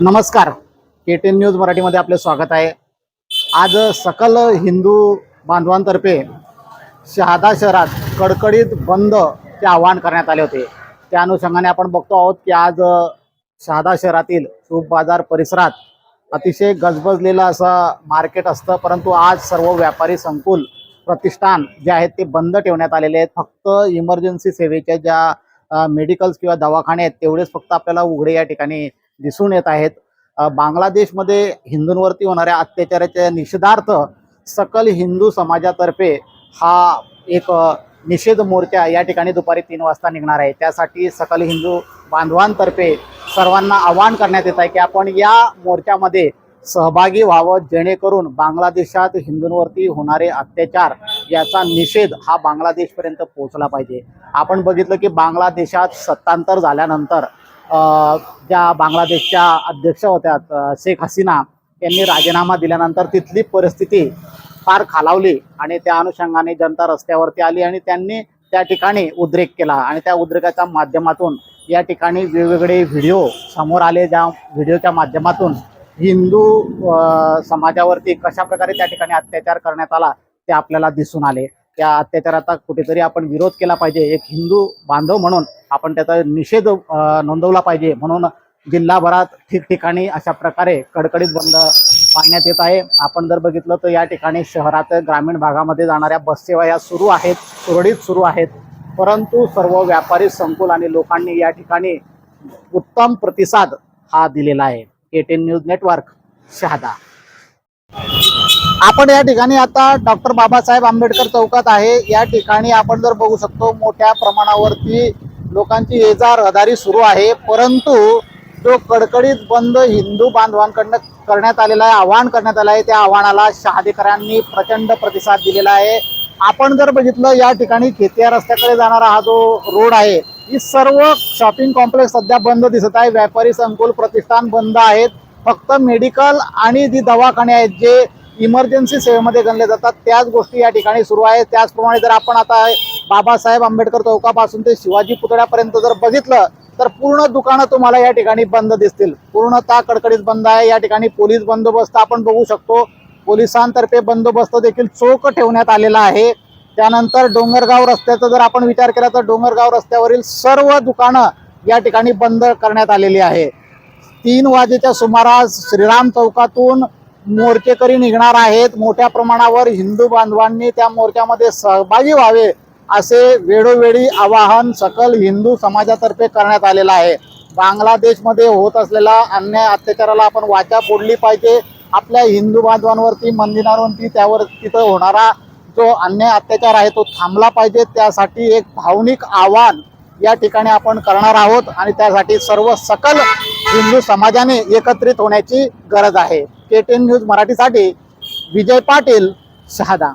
नमस्कार. के ten news मराठीमध्ये आपले स्वागत आहे. आज सकल हिंदू बांधवांतर्फे शहादा शहरात कडकडीत बंदचे आवाहन करण्यात आले होते. त्या अनुषंगाने आपण बघतो आहोत की आज शहादा शहरातील शुभ बाजार परिसरात अतिशय गजबजलेलं असं मार्केट असतं परंतु आज सर्व व्यापारी संकुल प्रतिष्ठान जे आहेत ते बंद ठेवण्यात आलेले आहेत. फक्त इमर्जन्सी सेवेच्या ज्या मेडिकल्स किंवा दवाखाने आहेत तेवढेच फक्त आपल्याला उघडे या ठिकाणी दिसून येत आहेत. बांगलादेशमध्ये हिंदूंवरती होणाऱ्या अत्याचाराच्या निषेधार्थ सकल हिंदू समाजातर्फे हा एक निषेध मोर्चा या ठिकाणी दुपारी तीन वाजता निघणार आहे. त्यासाठी सकल हिंदू बांधवांतर्फे सर्वांना आवाहन करण्यात येत आहे की आपण या मोर्चामध्ये सहभागी व्हावं जेणेकरून बांगलादेशात हिंदूंवरती होणारे अत्याचार याचा निषेध हा बांगलादेशपर्यंत पोहोचला पाहिजे. आपण बघितलं की बांगलादेशात सत्तांतर झाल्यानंतर ज्या बांगलादेशच्या अध्यक्ष होत्या शेख हसीना यांनी राजीनामा दिल्यानंतर तिथली परिस्थिती फार खालावली आणि त्या अनुषंगाने जनता रस्त्यावरती आली आणि त्यांनी त्या ठिकाणी उद्रेक केला आणि त्या उद्रेकाच्या माध्यमातून या ठिकाणी वेगवेगळे व्हिडिओ समोर आले ज्या व्हिडिओच्या माध्यमातून हिंदू समाजावरती कशा प्रकारे त्या ठिकाणी अत्याचार करण्यात आला ते आपल्याला दिसून आले. त्या अत्याचाराचा कुठेतरी आपण विरोध केला पाहिजे. एक हिंदू बांधव म्हणून आपण त्याचा निषेध नोंदवला पाहिजे. म्हणून जिल्हाभरात ठिकठिकाणी अशा प्रकारे कडकडीत बंद पाडण्यात येत आहे. आपण जर बघितलं तर या ठिकाणी शहरात ग्रामीण भागामध्ये जाणाऱ्या बससेवा या सुरू आहेत सुरळीत सुरू आहेत. परंतु सर्व व्यापारी संकुल आणि लोकांनी या ठिकाणी उत्तम प्रतिसाद हा दिलेला आहे. Eighteen news network Shahada. आपण या ठिकाणी आता डॉक्टर बाबासाहेब आंबेडकर चौकात आहे. या ठिकाणी आपण जर बघू शकतो मोठ्या प्रमाणावरती लोकांची ये जा रहदारी सुरू आहे. परंतु जो कडकडीत बंद हिंदू बांधवांकडनं करण्यात आलेला आहे आव्हान करण्यात आलं आहे त्या आव्हानाला शहादेकरांनी प्रचंड प्रतिसाद दिलेला आहे. आपण जर बघितलं या ठिकाणी खेतिया रस्त्याकडे जाणारा हा जो रोड आहे ही सर्व शॉपिंग कॉम्प्लेक्स सध्या बंद दिसत आहे. व्यापारी संकुल प्रतिष्ठान बंद आहेत. फक्त मेडिकल आणि जी दवाखाने आहेत जे इमर्जन्सी सेवेमध्ये गणले जातात. त्याच गोष्टी या ठिकाणी सुरू आहेत. त्याचप्रमाणे जर आपण आता बाबासाहेब आंबेडकर चौकापासून ते शिवाजी पुतळ्यापर्यंत जर बघितलं तर पूर्ण दुकानं तुम्हाला या ठिकाणी बंद दिसतील. पूर्णतः कडकडीत बंद आहे. या ठिकाणी पोलीस बंदोबस्त आपण बघू शकतो. पोलिसांतर्फे बंदोबस्त देखील चोख ठेवण्यात आलेला आहे. त्यानंतर डोंगरगाव रस्त्याचा जर आपण विचार केला तर डोंगरगाव रस्त्यावरील सर्व दुकानं या ठिकाणी बंद करण्यात आलेली आहे. तीन वाजेच्या सुमारास श्रीराम चौकातून मोर्चेकरी निघणार आहेत. मोठ्या प्रमाणावर हिंदू बांधवांनी त्या मोर्चामध्ये सहभागी व्हावे असे वेळोवेळी आवाहन सकल हिंदू समाजातर्फे करण्यात आलेलं आहे. बांगलादेशमध्ये होत असलेला अन्याय अत्याचाराला आपण वाचा फोडली पाहिजे. आपल्या हिंदू बांधवांवरती मंदिरांवरती त्यावर तिथं होणारा जो अन्याय अत्याचार आहे तो थांबला पाहिजे. त्यासाठी एक भावनिक आव्हान या ठिकाणी आपण करणार आहोत आणि त्यासाठी सर्व सकल हिंदू समाजाने एकत्रित होण्याची गरज आहे. के टेन न्यूज मराठीसाठी विजय पाटील शहादा.